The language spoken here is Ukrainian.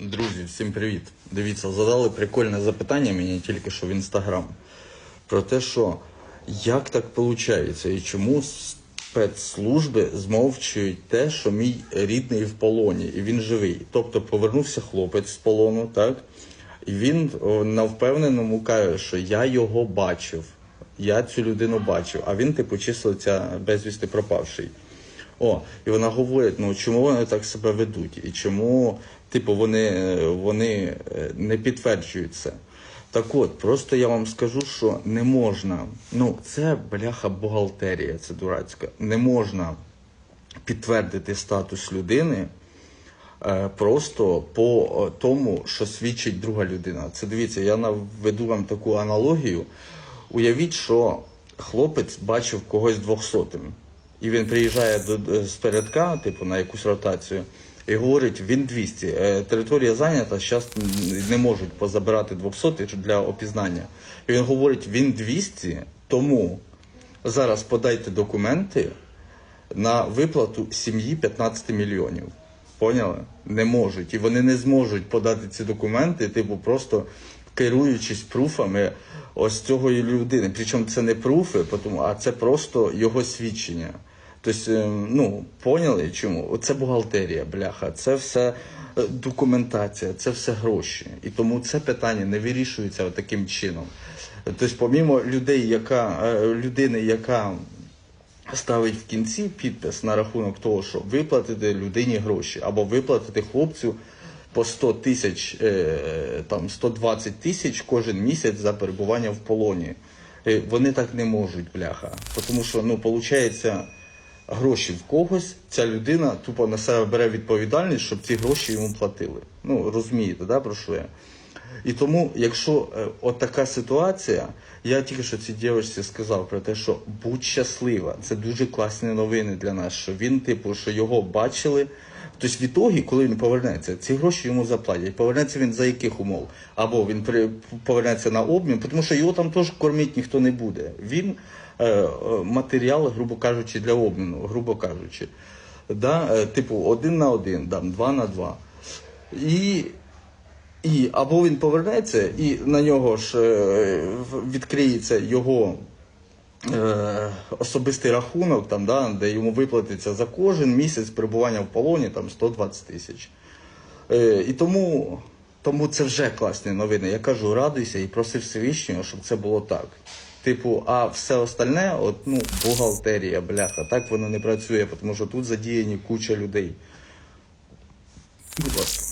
Друзі, всім привіт. Дивіться, задали прикольне запитання мені тільки що в інстаграм. Про те, що як так виходить, і чому спецслужби змовчують те, що мій рідний в полоні, і він живий. Тобто повернувся хлопець з полону, так? І він на впевненому каже, що я його бачив. Я цю людину бачив, а він, типу, числиться безвісти пропавший. О, і вона говорить: ну чому вони так себе ведуть? І чому, типу, вони, е, вони е, не підтверджують це? Так от, просто я вам скажу, що не можна. Ну, це бляха бухгалтерія, це дурацька. Не можна підтвердити статус людини е, просто по е, тому, що свідчить друга людина. Це дивіться, я наведу вам таку аналогію. Уявіть, що хлопець бачив когось двохсотим. І він приїжджає до з передка, типу, на якусь ротацію, і говорить, він 200. Е, Територія зайнята, зараз не можуть позабирати 200 для опізнання. І він говорить, він 200, тому зараз подайте документи на виплату сім'ї 15 мільйонів. Поняли? Не можуть. І вони не зможуть подати ці документи, типу, просто керуючись пруфами ось цього людини. Причому це не пруфи, а це просто його свідчення. Тобто, е, ну, поняли чому? Це бухгалтерія, бляха, це все е, документація, це все гроші. І тому це питання не вирішується таким чином. Тобто, помімо людей, яка, е, людини, яка ставить в кінці підпис на рахунок того, що виплатити людині гроші або виплатити хлопцю по 100 тисяч, е, там 120 тисяч кожен місяць за перебування в полоні. Е, Вони так не можуть, бляха. Тому що, ну, виходить, гроші в когось, ця людина тупо на себе бере відповідальність, щоб ці гроші йому платили. Ну, розумієте, да, про що я? І тому, якщо е, от така ситуація, я тільки що цій дівчинці сказав про те, що будь щаслива, це дуже класні новини для нас, що він, типу, що його бачили. Тобто, в ітогі, коли він повернеться, ці гроші йому заплатять. Повернеться він за яких умов? Або він при, повернеться на обмін, тому що його там теж кормити ніхто не буде. Він е, е, матеріал, грубо кажучи, для обміну, грубо кажучи. Да? Е, типу, один на один, там, два на два. І і або він повернеться, і на нього ж е, відкриється його е, особистий рахунок, там, да, де йому виплатиться за кожен місяць перебування в полоні там, 120 тисяч. Е, і тому, тому це вже класні новини. Я кажу, радуйся і проси Всевишнього, щоб це було так. Типу, а все остальне, от, ну, бухгалтерія, бляха, так воно не працює, тому що тут задіяні куча людей. Будь ласка.